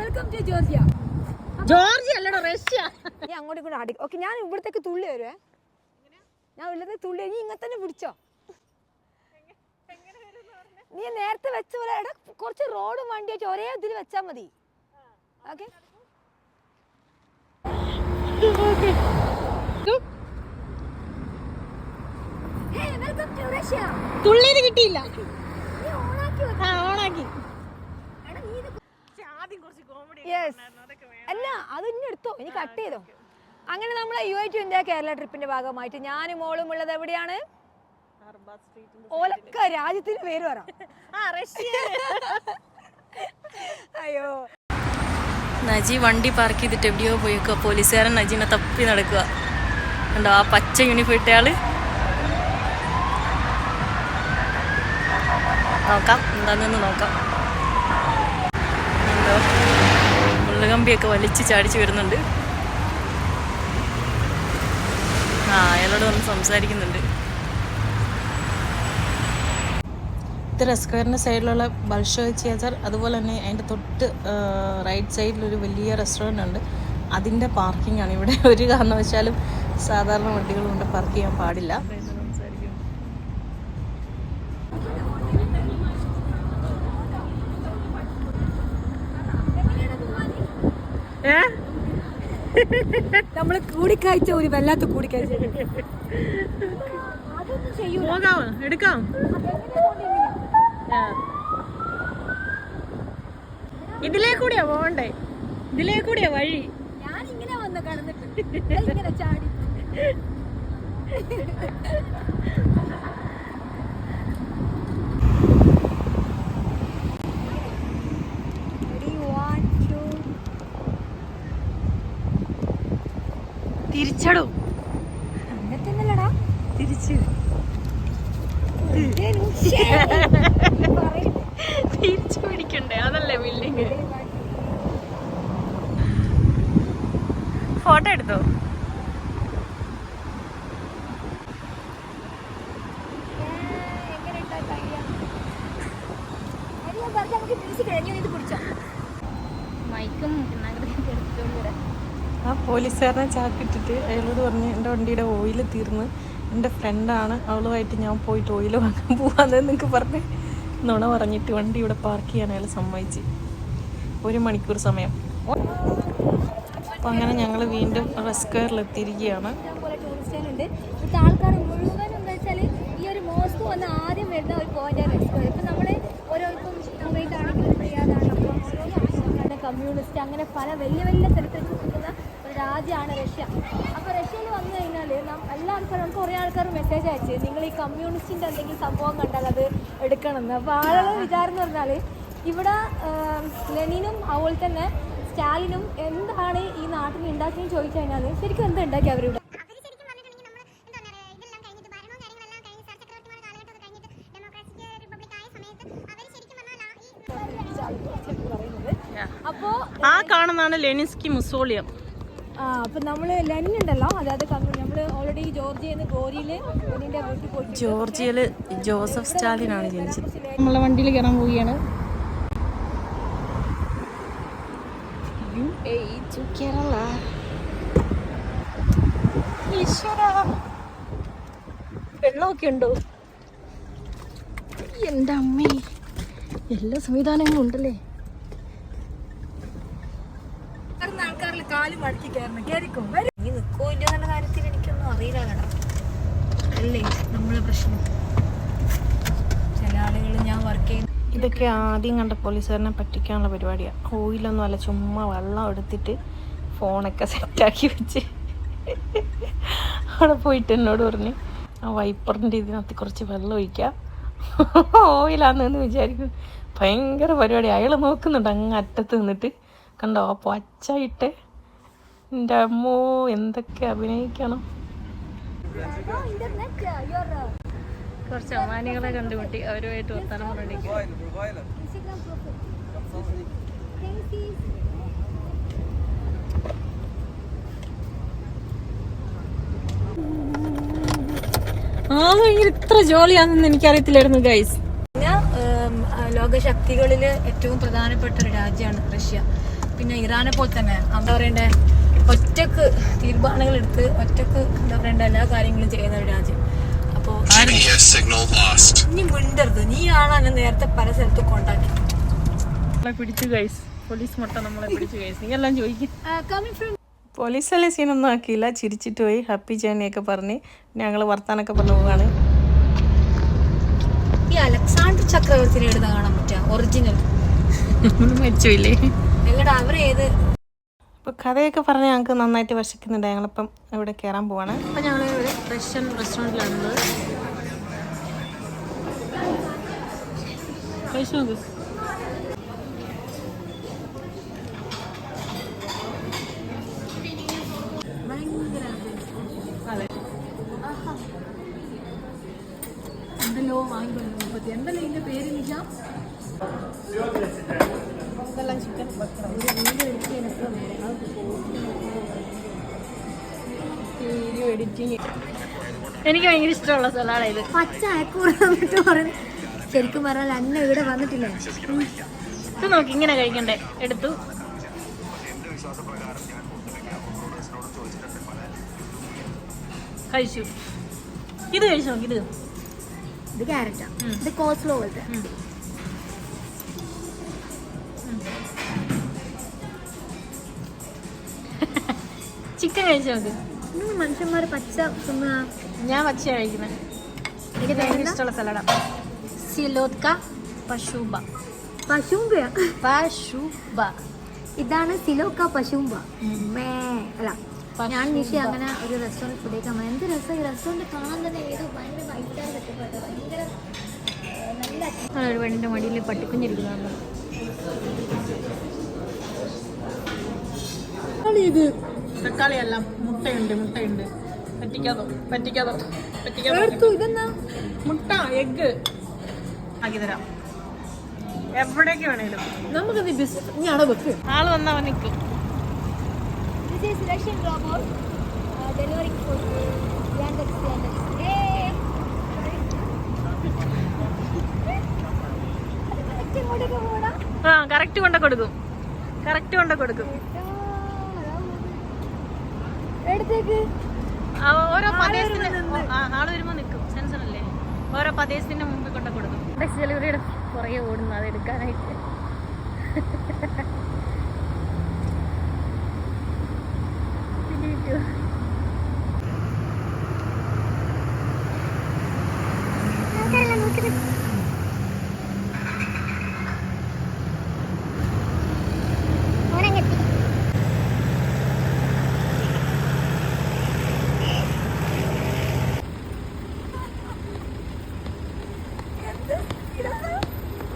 Welcome to Georgia Georgy അല്ലടോ Russia. നീ അങ്ങോട്ട് ഇങ്ങോട്ട് അടി. ഓക്കെ ഞാൻ ഇവിടത്തേക്ക് തുള്ളി വരുവേ ഞാൻ ഇവിടത്തേക്ക് തുള്ളി നീ ഇങ്ങനെ തന്നെ പിടിച്ചോ. നീ നേരത്തെ വെച്ച പോലെ എടാ കുറച്ച് റോഡും വണ്ടിയായിട്ട് ഒരേ ഇതിൽ വെച്ചാൽ മതി. ഓക്കെ? തുള്ളിയത് കിട്ടിയില്ല. നീ ഓണാക്കി ഓണാക്കി. യെസ് അല്ല അത് ഇനി എടുത്തോ? ഇനി കട്ട് ചെയ്തോ? അങ്ങനെ നമ്മളെ U I to India Kerala ട്രിപ്പിന്റെ ഭാഗമായിട്ട് ഞാനും മോളും ഉള്ളത് എവിടെയാണ്? ഓലക്ക രാജ്യത്തിന്റെ പേര് പറ. അയ്യോ. നജി വണ്ടി പാർക്ക് ചെയ്തിട്ട് എവിടെയോ പോയേക്കുക പോലീസുകാരൻ നജീനെ തപ്പി നടക്കുക. ഉണ്ടോ ആ പച്ച യൂണിഫോം ഇട്ടയാൾ. നോക്കാം എന്താണെന്ന് നോക്കാം. ഉണ്ടോ മുള്ളുകമ്പിയൊക്കെ വലിച്ച് ചാടിച്ച് വരുന്നുണ്ട്. ആ അയാളോട് വന്ന് സംസാരിക്കുന്നുണ്ട്. ഇത് സൈഡിലുള്ള ബൾഷോ ചേച്ചർ അതുപോലെ തന്നെ അതിന്റെ തൊട്ട് റൈറ്റ് സൈഡിലൊരു വലിയ റെസ്റ്റോറന്റ് ഉണ്ട്. അതിന്റെ പാർക്കിംഗ് ആണ് ഇവിടെ. ഒരു കാരണവശാലും സാധാരണ വണ്ടികൾ കൊണ്ട് പാർക്ക് ചെയ്യാൻ പാടില്ല. നമ്മൾ കൂടിക്കാഴ്ച ഒരു വല്ലാത്ത കൂടിക്കാഴ്ച. പോകാം എടുക്കാം ഇതിലേ കൂടിയാ പോകണ്ടേ ഇതിലേ കൂടിയാ വഴി? ഞാനിങ്ങനെ ഇങ്ങനെ വന്ന് കടന്നിട്ട്. ചാടി. തിരിച്ചടോ. അങ്ങനെ തന്നെയല്ലടാ തിരിച്ച് തിരിച്ചു പിടിക്കണ്ടേ? അതല്ലേ ബിൽഡിങ് ഫോട്ടോ എടുത്തോ? മൈക്കും എടുത്തോണ്ട് വരാം. ആ പോലീസുകാരനെ ചാക്കിട്ടിട്ട് അയാളോട് പറഞ്ഞ് എന്റെ വണ്ടിയുടെ ഓയിൽ തീർന്ന്. എന്റെ ഫ്രണ്ടാണ് അവളുമായിട്ട് ഞാൻ പോയിട്ട് ഓയിൽ വാങ്ങാൻ പോവാന്ന് നിങ്ങൾക്ക് പറഞ്ഞ് നുണ പറഞ്ഞിട്ട് വണ്ടി ഇവിടെ പാർക്ക് ചെയ്യാൻ അയാൾ സമ്മതിച്ച്. ഒരു മണിക്കൂർ സമയം. അപ്പം അങ്ങനെ ഞങ്ങൾ വീണ്ടും റെസ്ക്വയറിൽ എത്തിയിരിക്കുകയാണ്. ഈ ഒരു മോസ്ക് വന്ന് ആദ്യം ഒരു പോയിന്റാണ് റിയാദാണെങ്കിലും ഓരോ കമ്മ്യൂണിസ്റ്റ് അങ്ങനെ പല വലിയ വലിയ തരത്തിൽ നിൽക്കുന്ന രാജ്യമാണ് റഷ്യ. അപ്പോൾ റഷ്യയിൽ വന്നു കഴിഞ്ഞാൽ എല്ലാ ആൾക്കാരും നമുക്ക് കുറേ ആൾക്കാർ മെസ്സേജ് അയച്ച് നിങ്ങൾ ഈ കമ്മ്യൂണിസ്റ്റിന്റെ എന്തെങ്കിലും സംഭവം കണ്ടാൽ അത് എടുക്കണമെന്ന്. അപ്പോൾ ആളുകൾ വിചാരം എന്ന് പറഞ്ഞാൽ ഇവിടെ ലെനിനും അതുപോലെ തന്നെ സ്റ്റാലിനും എന്താണ് ഈ നാട്ടിൽ ഉണ്ടാക്കിയെന്ന് ചോദിച്ചു കഴിഞ്ഞാൽ ശരിക്കും എന്താ ഉണ്ടാക്കി അവരിവിടെ? അപ്പോ ആ കാണുന്നതാണ് ലെനിസ്കി മുസോളിയം. അപ്പൊ നമ്മൾ ലെനിൻ ഉണ്ടല്ലോ അതായത് നമ്മൾ നമ്മൾ ഓൾറെഡി ജോർജിയെന്ന് ഗോരിയിൽ ലെനിന്റെ വീട്ടിൽ പോയിട്ട് ജോർജിയയിൽ ജോസഫ് സ്റ്റാലിനാണ് ജനിച്ചത്. നമ്മളെ വണ്ടിയിൽ കയറാൻ പോവുകയാണ്. കേരള ഈശ്വരാ. വെള്ളമൊക്കെ ഉണ്ടോ? എന്റെ അമ്മേ എല്ലാ സംവിധാനങ്ങളും ഉണ്ടല്ലേ? കാൽ മടക്കി കയറണം കയറിക്കോ നീ നിൽക്കോ ഇല്ല എന്നുള്ള കാര്യത്തിൽ എനിക്കൊന്നും അറിയില്ല കേടാ അല്ലേ? നമ്മളെ പ്രശ്നം. ചില ആളുകൾ ഞാൻ വർക്ക് ചെയ്യുന്ന ഇതൊക്കെ ആദ്യം കണ്ട പോലീസുകാരനെ പറ്റിക്കാനുള്ള പരിപാടിയാണ് ഓയിലൊന്നും അല്ല ചുമ്മാ വെള്ളം എടുത്തിട്ട് ഫോണൊക്കെ സെറ്റാക്കി വെച്ച്. അവിടെ പോയിട്ട് എന്നോട് പറഞ്ഞ് ആ വൈപ്പറിന്റെ ഇതിനകത്ത് കുറച്ച് വെള്ളം ഒഴിക്കാം. ഓയിലാണെന്ന് വിചാരിക്കും ഭയങ്കര പരിപാടി. അയാൾ നോക്കുന്നുണ്ട് അങ്ങ് അറ്റത്ത് നിന്നിട്ട്. കണ്ടോ പച്ചായിട്ട് എന്റെ അമ്മോ എന്തൊക്കെ അഭിനയിക്കണം? കുറച്ച് അമാനികളെ കണ്ടുപിട്ടി അവരുമായിട്ട് വർത്താനം പറഞ്ഞിരിക്കും ആ ഇത്ര ജോലിയാണെന്ന് എനിക്കറിയത്തില്ലായിരുന്നു ഗൈസ് പിന്നെ ലോകശക്തികളിൽ ഏറ്റവും പ്രധാനപ്പെട്ട ഒരു രാജ്യമാണ് റഷ്യ. പിന്നെ ഇറാനെ പോലെ തന്നെ. എന്താ പറയണ്ടേ? ഒറ്റയ്ക്ക് തീരുമാനങ്ങൾ എടുത്ത് ഒറ്റയ്ക്ക് എന്താ പറയണ്ട എല്ലാ കാര്യങ്ങളും ചെയ്യുന്ന ഒരു രാജ്യം. അപ്പോ നീ മിണ്ടരുത്. നീയാണ് എന്നെ നേരത്തെ പല സ്ഥലത്ത് കൊണ്ടാക്കി നമ്മളെ പിടിച്ചു ഗൈസ് പോലീസ് മുട്ട നമ്മളെ പിടിച്ചു ഗൈസ് നീ എല്ലാം ചോദിക്കും പോലീസല്ലേ സീനൊന്നും ആക്കിയില്ല. ചിരിച്ചിട്ട് പോയി. ഹാപ്പി ജേണിയൊക്കെ പറഞ്ഞ് ഞങ്ങൾ വർത്താനൊക്കെ പറഞ്ഞു പോവാണ്. ഈ അലക്സാണ്ടർ ചക്രവർത്തിനെ എടുത്ത് കാണാൻ പറ്റുക. ഒറിജിനൽ മെച്ചില്ലേ നിങ്ങളുടെ അവരേത് ഇപ്പോൾ കഥയൊക്കെ പറഞ്ഞ് ഞങ്ങൾക്ക് നന്നായിട്ട് വിശക്കുന്നുണ്ട് ഞങ്ങളിപ്പം ഇവിടെ കയറാൻ പോവാണ്. അപ്പം ഞങ്ങൾ ഒരു റഷ്യൻ റെസ്റ്റോറന്റിലാണുള്ളത് കഴിച്ചു നോക്ക് എനിക്ക് ഭയങ്കര ഇഷ്ടമുള്ള സ്ഥലമാണ് ഇത്. പച്ച അയക്കൂറ പറഞ്ഞു ശരിക്കും പറഞ്ഞാൽ അന്ന ഇവിടെ വന്നിട്ടില്ല? ഇത് നോക്കി ഇങ്ങനെ കഴിക്കണ്ടേ? എടുത്തു. കഴിച്ചു. ഇത് കഴിച്ചു നോക്കി ഇത്. ഇത് ക്യാരറ്റാ. ഇത് കോസ്ലോ പോലത്തെ. ചിക്കൻ കഴിച്ചു നോക്ക്. ഇന്ന് മനുഷ്യന്മാര് പച്ച തിന്നാ ഞാൻ പച്ച കഴിക്കുന്നത് എനിക്ക് ഭയങ്കര ഇഷ്ടമുള്ള സലാഡാ സിലോത്ക പശുബ പശുബ ഇതാണ് സിലോക്ക പശുമ്പ മേ അല്ല ഞാൻ നിഷി അങ്ങനെ ഒരു റെസ്റ്റോറന്റ് ഫുഡ് കഴിക്കാൻ പോയി. എന്ത് രസം ഈ റെസ്റ്റോറന്റ് കാണാൻ തന്നെ ഏതോ ഭയങ്കര വൈറ്റാണ് കെട്ടിപ്പെട്ടത് ഭയങ്കര നല്ല ഒരു പെണ്ണിന്റെ മടിയിൽ പട്ടിക്കുഞ്ഞിരിക്കുന്നുണ്ട് ഇത്. തക്കാളി അല്ല മുട്ടയുണ്ട് മുട്ടയുണ്ട്. പറ്റിക്കാതോ പറ്റിക്കാതോ പറ്റിക്കാതോ. ഇതെന്നാ മുട്ട എഗ് ആക്കി തരാം. എവിടേക്ക് വേണേലും. നമുക്കത് ബിസിനസ് ഇനി വെക്ക്. ആൾ വന്നവൻ നിൽക്കും uh. ആ കറക്റ്റ് കൊണ്ട കൊടുക്കും. കറക്റ്റ് കൊണ്ട കൊടുക്കും. എടുത്തേക്ക്. ഓരോ പ്രദേശത്തിന് ആൾ വരുമ്പോ നിൽക്കും സെൻസർ അല്ലേ ഓരോ പ്രദേശത്തിന്റെ മുമ്പിൽ കൊണ്ട കൊടുക്കും. ഡെലിവറിയുടെ പുറകെ ഓടുന്നു അത് എടുക്കാനായിട്ട്. ആൾക്കാരെല്ലാം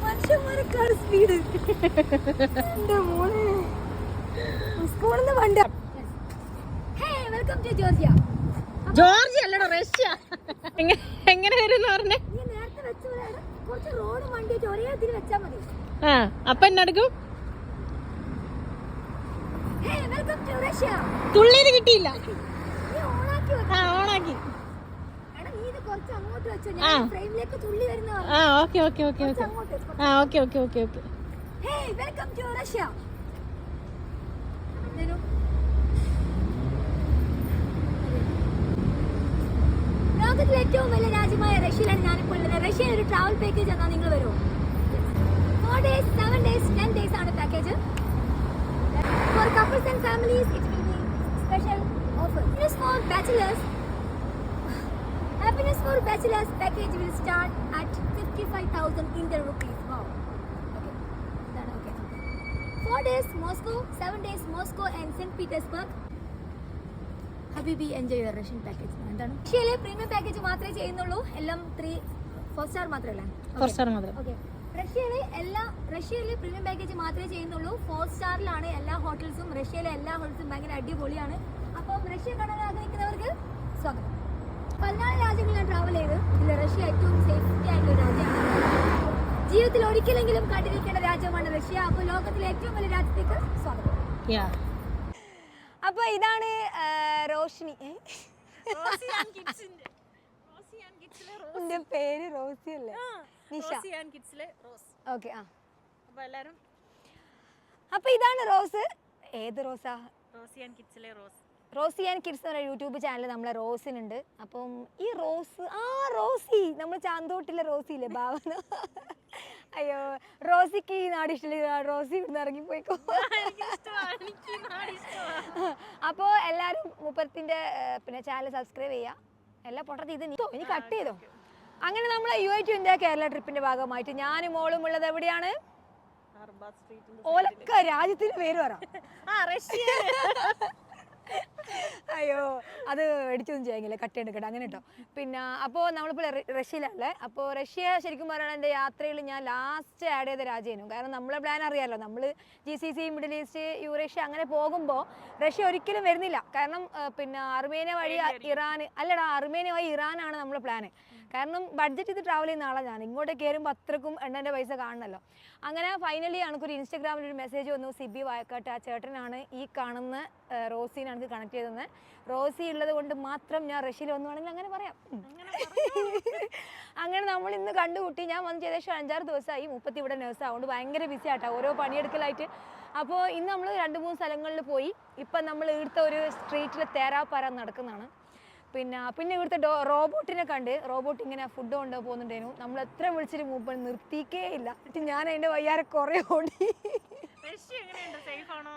മനുഷ്യന്മാരെക്കാൾ സ്പീഡ് എന്റെ മോനെ. സ്കൂളിൽ നിന്ന് വണ്ടി വെൽക്കം ടു ജോർജിയ. ജോർജി അല്ലടോ റഷ്യ. എങ്ങനെ വരും പറഞ്ഞേ? ആ അപ്പൊ എന്നെടുക്കും തുള്ളിയത് കിട്ടിയില്ല. ആ ഓണാക്കി എടാ നീ ഇത് കുറച്ച് അങ്ങോട്ട് വെച്ചോ ആ. Okay okay okay okay. ആ okay okay okay okay. Welcome to Russia? ലോകത്തിലെ ഏറ്റവും വലിയ രാജ്യമായ റഷ്യയിലാണ് ഞാനിപ്പോൾ ഉള്ളത്. റഷ്യയിൽ ഒരു ട്രാവൽ പാക്കേജ് എന്നാൽ നിങ്ങൾ വരുമോ four days seven days ten days ആണ് package for couples and families it will be special offer for bachelors happiness for bachelor's package will start at fifty five thousand Indian Okay. Wow okay. ഇതാണ് days Moscow, seven Moscow Moscow and Saint Petersburg ഹബീബി enjoy your Russian package എന്താണ് റഷ്യയിലെ premium package മാത്രമേ ചെയ്യുന്നുള്ളൂ. എല്ലാം three four star മാത്രമല്ല? Four star മാത്രം. Okay റഷ്യയിലെ എല്ലാ റഷ്യയിലെ പ്രീമിയം പാക്കേജ് മാത്രമേ ചെയ്യുന്നുള്ളൂ. ഫോർ സ്റ്റാറിലാണ് എല്ലാ ഹോട്ടൽസും റഷ്യയിലെ എല്ലാ ഹോട്ടൽസും ഭയങ്കര അടിപൊളിയാണ്. അപ്പം റഷ്യ കാണാൻ ആഗ്രഹിക്കുന്നവർക്ക് സ്വാഗതം. പതിനാല് രാജ്യങ്ങളിൽ ഞാൻ ട്രാവൽ ചെയ്ത് ഇതിൽ റഷ്യ ഏറ്റവും സേഫ്റ്റി ആയിട്ടുള്ള രാജ്യമാണ്. ജീവിതത്തിൽ ഒരിക്കലെങ്കിലും കണ്ടിരിക്കേണ്ട രാജ്യമാണ് റഷ്യ. അപ്പോൾ ലോകത്തിലെ ഏറ്റവും വലിയ രാജ്യത്തേക്ക് സ്വാഗതം. യാ അപ്പൊ ഇതാണ് റോഷിനി? എന്റെ പേര് റോസി അല്ലേ? നിഷ. കിഡ്സിലെ റോസ്. ഓക്കെ ആ. അപ്പൊ എല്ലാരും? അപ്പോൾ ഇതാണ് റോസ്. ഏത് റോസാ? റോസിയാൻ കിഡ്സിലെ റോസ്. റോസി ആൻഡ് കിഡ്സ് എന്ന് പറയുന്ന യൂട്യൂബ് ചാനൽ നമ്മളെ റോസിനുണ്ട്. അപ്പം ഈ റോസ് ആ റോസി നമ്മൾ ചാന്തോട്ടിലെ റോസിയില്ലേ ഭാവന അയ്യോ റോസിക്ക് ഈ നാട് ഇഷ്ടമില്ല. റോസി ഇവിടുന്ന് ഇറങ്ങിപ്പോയിക്കോ. അപ്പോൾ എല്ലാവരും മുപ്പത്തിന്റെ പിന്നെ ചാനൽ സബ്സ്ക്രൈബ് ചെയ്യുക എല്ലാ പൊട്ടത്തി ഇത് നീ ഇനി കട്ട് ചെയ്തോ? അങ്ങനെ നമ്മൾ U I to India Kerala ട്രിപ്പിന്റെ ഭാഗമായിട്ട് ഞാനും മോളും ഉള്ളത് എവിടെയാണ്? ഓലൊക്കെ സ്ട്രീറ്റിന്റെ ഓലക്ക രാജ്യത്തിന് പേര് പറ. റഷ്യ. അയ്യോ അത് അടിച്ചൊന്നും ചെയ്യാങ്കില്ല കട്ട് എടുക്കട്ടെ അങ്ങനെ കേട്ടോ പിന്നെ അപ്പോൾ നമ്മളിപ്പോൾ റഷ്യയിലല്ലേ അപ്പോൾ റഷ്യ ശരിക്കും പറയുകയാണ് എന്റെ യാത്രയിൽ ഞാൻ ലാസ്റ്റ് ആഡ് ചെയ്ത രാജ്യമായിരുന്നു കാരണം നമ്മളെ പ്ലാൻ അറിയാമല്ലോ നമ്മൾ G C C Middle East Eurasia അങ്ങനെ പോകുമ്പോൾ റഷ്യ ഒരിക്കലും വരുന്നില്ല. കാരണം പിന്നെ അർമേനിയ വഴി ഇറാൻ അല്ലടാ അർമേനിയ വഴി ഇറാനാണ് നമ്മളെ പ്ലാന് കാരണം ബഡ്ജറ്റ് ചെയ്ത് ട്രാവൽ ചെയ്യുന്ന ആളാണ് ഞാൻ. ഇങ്ങോട്ട് കയറുമ്പോൾ അത്രക്കും എണ്ണന്റെ പൈസ കാണണമല്ലോ അങ്ങനെ ഫൈനലി എനിക്കൊരു ഇൻസ്റ്റാഗ്രാമിൽ ഒരു മെസ്സേജ് വന്നു സിബി വായക്കാട്ട് ആ ചേട്ടനാണ് ഈ കാണുന്ന റോസിനെ എനിക്ക് കണക്ട് ചെയ്തത് റോസി ഉള്ളത് കൊണ്ട് മാത്രം ഞാൻ റഷ്യയിൽ വന്നു വേണമെങ്കിൽ അങ്ങനെ പറയാം. അങ്ങനെ നമ്മൾ ഇന്ന് കണ്ടുകൂട്ടി ഞാൻ വന്ന് ഏകദേശം അഞ്ചാറ് ദിവസമായി മുപ്പത്തി ഇവിടെ നേഴ്സ് അതുകൊണ്ട് ഭയങ്കര ബിസി ആട്ടോ. ഓരോ പണിയെടുക്കലായിട്ട്. അപ്പോൾ ഇന്ന് നമ്മൾ രണ്ട് മൂന്ന് സ്ഥലങ്ങളിൽ പോയി. ഇപ്പം നമ്മൾ ഇവിടുത്തെ ഒരു സ്ട്രീറ്റിൽ തേരാപ്പാറ നടക്കുന്നതാണ്. പിന്നെ പിന്നെ ഇവിടുത്തെ ഡോ റോബോട്ടിനെ കണ്ട് റോബോട്ട് ഇങ്ങനെ ഫുഡ് കൊണ്ട് പോകുന്നുണ്ടായിരുന്നു. നമ്മൾ എത്ര വിളിച്ചിട്ട് മൂപ്പൻ നിർത്തിക്കേ ഇല്ല. എന്നിട്ട് ഞാൻ അതിന്റെ വയ്യാരെ കുറേ ഓടി.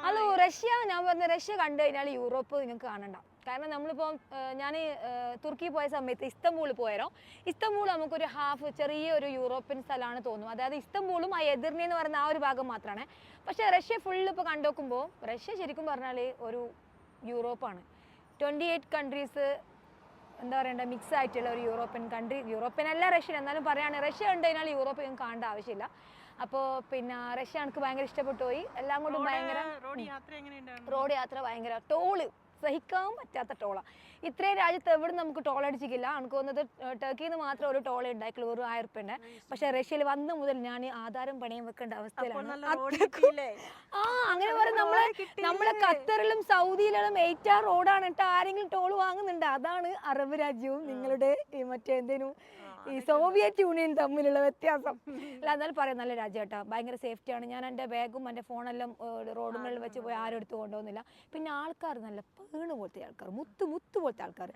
ഹലോ റഷ്യ ഞാൻ പറഞ്ഞ റഷ്യ കണ്ടു കഴിഞ്ഞാൽ യൂറോപ്പ് നിങ്ങൾക്ക് കാണണ്ട. കാരണം നമ്മളിപ്പോൾ ഞാൻ തുർക്കി പോയ സമയത്ത് ഇസ്തംബൂൾ പോയാലോ ഇസ്തംബൂൾ നമുക്കൊരു ഹാഫ് ചെറിയ ഒരു യൂറോപ്യൻ സ്ഥലമാണ് തോന്നും അതായത് ഇസ്തംബൂളും ആ എതിർണി എന്ന് പറയുന്ന ആ ഒരു ഭാഗം മാത്രമാണ് പക്ഷേ റഷ്യ ഫുള്ള് ഇപ്പോൾ കണ്ടു നോക്കുമ്പോൾ റഷ്യ ശരിക്കും പറഞ്ഞാൽ ഒരു യൂറോപ്പാണ്. ട്വന്റി എയ്റ്റ് കൺട്രീസ് എന്താ പറയണ്ട മിക്സ് ആയിട്ടുള്ള ഒരു യൂറോപ്യൻ കൺട്രി യൂറോപ്യൻ അല്ല റഷ്യൻ എന്നാലും പറയാണ് റഷ്യ ഉണ്ട് കഴിഞ്ഞാൽ യൂറോപ്പ് ഞങ്ങൾക്ക് കാണേണ്ട ആവശ്യമില്ല. അപ്പോൾ പിന്നെ റഷ്യ എനിക്ക് ഭയങ്കര ഇഷ്ടപ്പെട്ടു പോയി. എല്ലാം കൊണ്ടും ഭയങ്കര റോഡ് യാത്ര എങ്ങനെയുണ്ടായിരുന്നു? റോഡ് യാത്ര ഭയങ്കര ടോൾ. സഹിക്കാൻ പറ്റാത്ത ടോളാ ഇത്രയും രാജ്യത്ത് എവിടെ നമുക്ക് ടോൾ അടിച്ചിട്ടില്ല. എനിക്ക് തോന്നുന്നത് ടർക്കിയിൽ നിന്ന് മാത്രം ഒരു ടോൾ ഉണ്ടായിട്ടുള്ളൂ ഒരു ആയിരം റുപ്യന്റെ പക്ഷെ റഷ്യയിൽ വന്ന മുതൽ ഞാൻ ആധാരം പണയം വെക്കേണ്ട അവസ്ഥയിലാണ്. ആ അങ്ങനെ പറയും. നമ്മളെ നമ്മളെ ഖത്തറിലും സൗദിയിലും എയ്റ്റ് ആർ റോഡാണ് കേട്ടോ ആരെങ്കിലും ടോൾ വാങ്ങുന്നുണ്ട്. അതാണ് അറബ് രാജ്യവും നിങ്ങളുടെ മറ്റേ എന്തേനും? ഈ സോവിയറ്റ് യൂണിയൻ തമ്മിലുള്ള വ്യത്യാസം. അല്ല എന്നാലും പറയാം നല്ല രാജ്യട്ടാ ഭയങ്കര സേഫ്റ്റിയാണ് ഞാൻ എന്റെ ബാഗും എന്റെ ഫോണെല്ലാം റോഡുകളിൽ വെച്ച് പോയി ആരും എടുത്ത് കൊണ്ടുപോകുന്നില്ല. പിന്നെ ആൾക്കാർ നല്ല പേണ് പോലത്തെ ആൾക്കാർ. മുത്ത് മുത്ത് പോലത്തെ ആൾക്കാർ.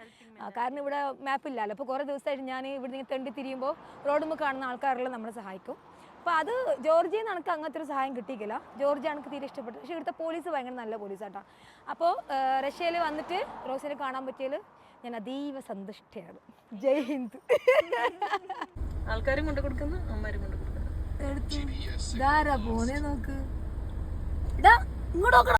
കാരണം ഇവിടെ മാപ്പില്ലല്ലോ അപ്പോൾ കുറേ ദിവസമായിട്ട് ഞാൻ ഇവിടെ നിന്ന് തെണ്ടി തിരിയുമ്പോൾ റോഡുമ്പോൾ കാണുന്ന ആൾക്കാരെല്ലാം നമ്മളെ സഹായിക്കും. അപ്പോൾ അത് ജോർജിയിൽ നിന്ന് എനിക്ക് അങ്ങനത്തെ ഒരു സഹായം കിട്ടിയില്ല ജോർജിയ എനിക്ക് തീരെ ഇഷ്ടപ്പെട്ടു. പക്ഷേ ഇവിടുത്തെ പോലീസ് ഭയങ്കര നല്ല പോലീസാട്ടോ അപ്പോൾ റഷ്യയിൽ വന്നിട്ട് റോസിനെ കാണാൻ പറ്റിയതിൽ ഞാൻ അതീവ സന്തുഷ്ടയാണ്. ജയ് ഹിന്ദ്. ആൾക്കാരും കൊണ്ട് കൊടുക്കുന്നു അമ്മമാരും കൊണ്ട് കൊടുക്കുന്നു ധാരാ പോന്നെ നോക്ക്. ഇടാ ഇങ്ങോട്ട് നോക്കണം